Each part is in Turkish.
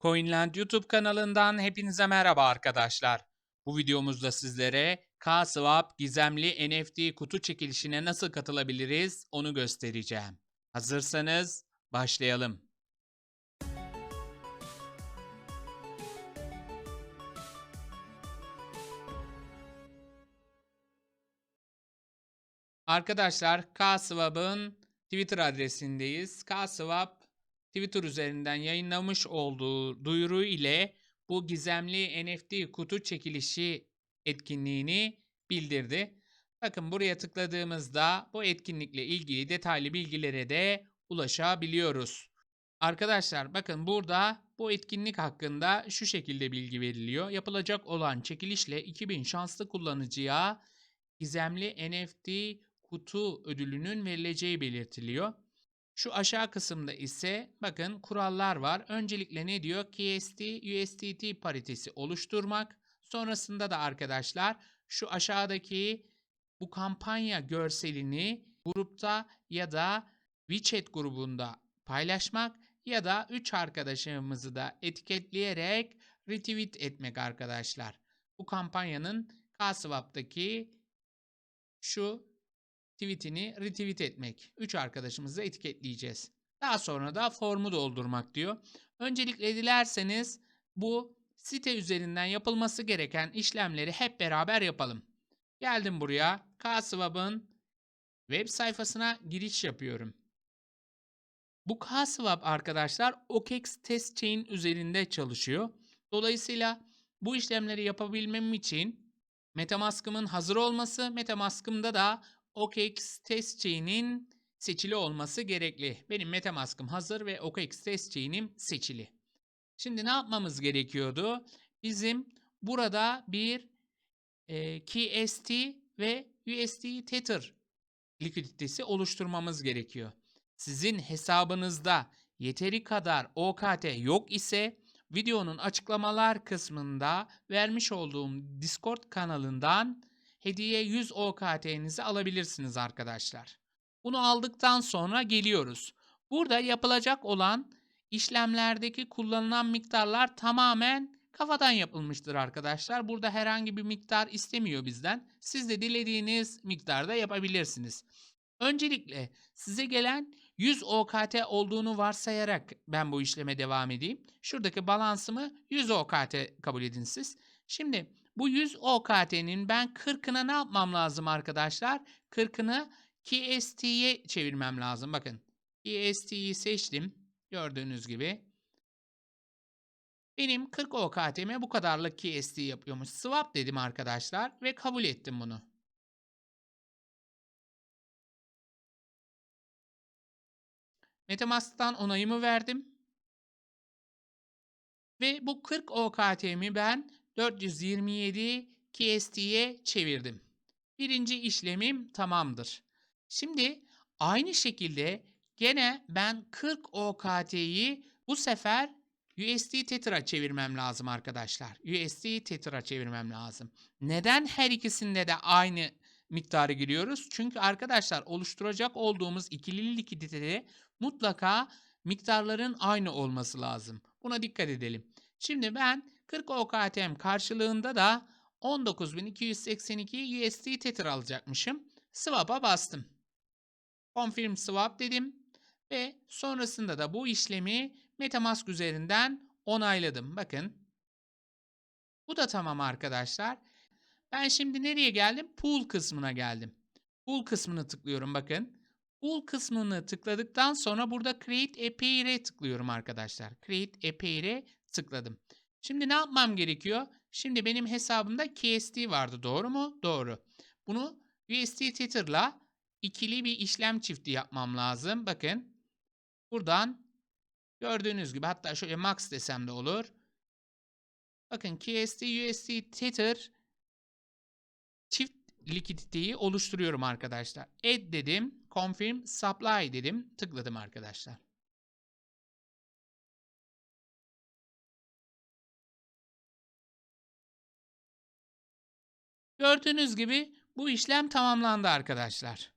Coinland YouTube kanalından hepinize merhaba arkadaşlar. Bu videomuzda sizlere K-Swap gizemli NFT kutu çekilişine nasıl katılabiliriz onu göstereceğim. Hazırsanız başlayalım. Arkadaşlar K-Swap'ın Twitter adresindeyiz. K-Swap Twitter üzerinden yayınlamış olduğu duyuru ile bu gizemli NFT kutu çekilişi etkinliğini bildirdi. Bakın buraya tıkladığımızda bu etkinlikle ilgili detaylı bilgilere de ulaşabiliyoruz. Arkadaşlar bakın burada bu etkinlik hakkında şu şekilde bilgi veriliyor. Yapılacak olan çekilişle 2000 şanslı kullanıcıya gizemli NFT kutu ödülünün verileceği belirtiliyor. Şu aşağı kısımda ise bakın kurallar var. Öncelikle ne diyor? KST USDT paritesi oluşturmak. Sonrasında da arkadaşlar şu aşağıdaki bu kampanya görselini grupta ya da WeChat grubunda paylaşmak ya da 3 arkadaşımızı da etiketleyerek retweet etmek arkadaşlar. Bu kampanyanın Kswap'taki şu tweetini retweet etmek. 3 arkadaşımızı etiketleyeceğiz. Daha sonra da formu doldurmak diyor. Öncelikle dilerseniz bu site üzerinden yapılması gereken işlemleri hep beraber yapalım. Geldim buraya. Kswap'ın web sayfasına giriş yapıyorum. Bu Kswap arkadaşlar OKEX Test Chain üzerinde çalışıyor. Dolayısıyla bu işlemleri yapabilmem için Metamask'ımın hazır olması, Metamask'ımda da OKX Test Chain'in seçili olması gerekli. Benim Metamask'ım hazır ve OKX Test Chain'im seçili. Şimdi ne yapmamız gerekiyordu? Bizim burada bir e, KST ve USD Tether likiditesi oluşturmamız gerekiyor. Sizin hesabınızda yeteri kadar OKT yok ise videonun açıklamalar kısmında vermiş olduğum Discord kanalından hediye 100 OKT'nizi alabilirsiniz arkadaşlar. Bunu aldıktan sonra geliyoruz. Burada yapılacak olan işlemlerdeki kullanılan miktarlar tamamen kafadan yapılmıştır arkadaşlar. Burada herhangi bir miktar istemiyor bizden. Siz de dilediğiniz miktarda yapabilirsiniz. Öncelikle size gelen 100 OKT olduğunu varsayarak ben bu işleme devam edeyim. Şuradaki balansımı 100 OKT kabul edin siz. Şimdi bu 100 OKT'nin ben 40'ına ne yapmam lazım arkadaşlar? 40'ını KST'ye çevirmem lazım. Bakın KST'yi seçtim. Gördüğünüz gibi. Benim 40 OKT'me bu kadarlık KST yapıyormuş. Swap dedim arkadaşlar ve kabul ettim bunu. Metamask'tan onayımı verdim. Ve bu 40 OKT'mi ben 427 KST'ye çevirdim. Birinci işlemim tamamdır. Şimdi aynı şekilde gene ben 40 OKT'yi bu sefer USD Tether'a çevirmem lazım arkadaşlar. USD Tether'a çevirmem lazım. Neden her ikisinde de aynı miktarı giriyoruz? Çünkü arkadaşlar oluşturacak olduğumuz ikili likiditede mutlaka miktarların aynı olması lazım. Buna dikkat edelim. Şimdi ben 40 OKTM karşılığında da 19.282 USD Tether alacakmışım. Swap'a bastım. Confirm Swap dedim ve sonrasında da bu işlemi Metamask üzerinden onayladım. Bakın. Bu da tamam arkadaşlar. Ben şimdi nereye geldim? Pool kısmına geldim. Pool kısmını tıklıyorum bakın. Pool kısmını tıkladıktan sonra burada Create a Pair'e tıklıyorum arkadaşlar. Create a Pair'e tıkladım. Şimdi ne yapmam gerekiyor? Şimdi benim hesabımda KST vardı doğru mu? Doğru. Bunu USD Tether'la ikili bir işlem çifti yapmam lazım. Bakın buradan gördüğünüz gibi hatta şöyle max desem de olur. Bakın KST USD Tether çift likiditeyi oluşturuyorum arkadaşlar. Add dedim. Confirm supply dedim. Tıkladım arkadaşlar. Gördüğünüz gibi bu işlem tamamlandı arkadaşlar.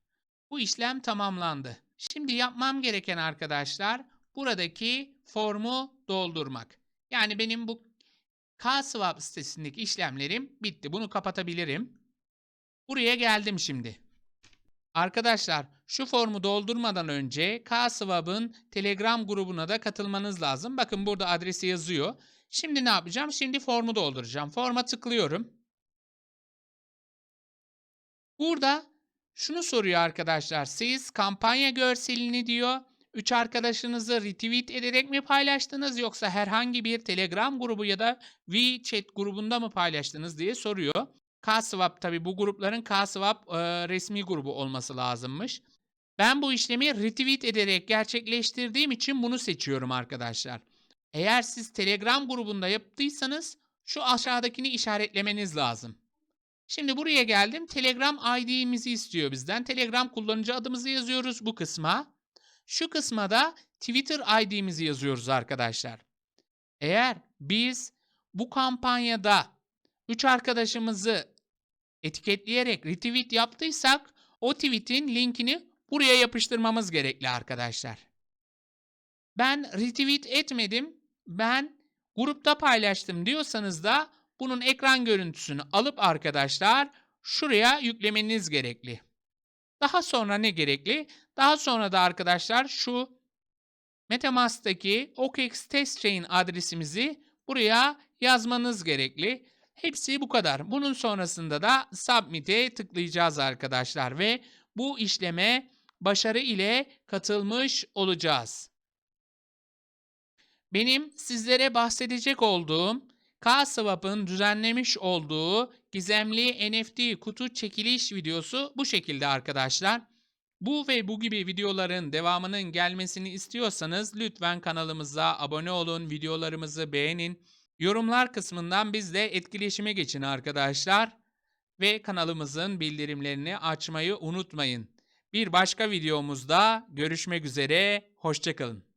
Bu işlem tamamlandı. Şimdi yapmam gereken arkadaşlar buradaki formu doldurmak. Yani benim bu K-Swap sitesindeki işlemlerim bitti. Bunu kapatabilirim. Buraya geldim şimdi. Arkadaşlar şu formu doldurmadan önce K-Swap'ın Telegram grubuna da katılmanız lazım. Bakın burada adresi yazıyor. Şimdi ne yapacağım? Şimdi formu dolduracağım. Forma tıklıyorum. Burada şunu soruyor arkadaşlar. Siz kampanya görselini diyor. Üç arkadaşınızı retweet ederek mi paylaştınız yoksa herhangi bir Telegram grubu ya da WeChat grubunda mı paylaştınız diye soruyor. K-Swap tabi bu grupların K-Swap e, resmi grubu olması lazımmış. Ben bu işlemi retweet ederek gerçekleştirdiğim için bunu seçiyorum arkadaşlar. Eğer siz Telegram grubunda yaptıysanız şu aşağıdakini işaretlemeniz lazım. Şimdi buraya geldim. Telegram ID'mizi istiyor bizden. Telegram kullanıcı adımızı yazıyoruz bu kısma. Şu kısma da Twitter ID'mizi yazıyoruz arkadaşlar. Eğer biz bu kampanyada 3 arkadaşımızı etiketleyerek retweet yaptıysak o tweet'in linkini buraya yapıştırmamız gerekli arkadaşlar. Ben retweet etmedim. Ben grupta paylaştım diyorsanız da bunun ekran görüntüsünü alıp arkadaşlar şuraya yüklemeniz gerekli. Daha sonra ne gerekli? Daha sonra da arkadaşlar şu MetaMask'taki OKX Test Chain adresimizi buraya yazmanız gerekli. Hepsi bu kadar. Bunun sonrasında da Submit'e tıklayacağız arkadaşlar ve bu işleme başarı ile katılmış olacağız. Benim sizlere bahsedecek olduğum K-Swap'ın düzenlemiş olduğu gizemli NFT kutu çekiliş videosu bu şekilde arkadaşlar. Bu ve bu gibi videoların devamının gelmesini istiyorsanız lütfen kanalımıza abone olun, videolarımızı beğenin. Yorumlar kısmından bizle etkileşime geçin arkadaşlar. Ve kanalımızın bildirimlerini açmayı unutmayın. Bir başka videomuzda görüşmek üzere, hoşçakalın.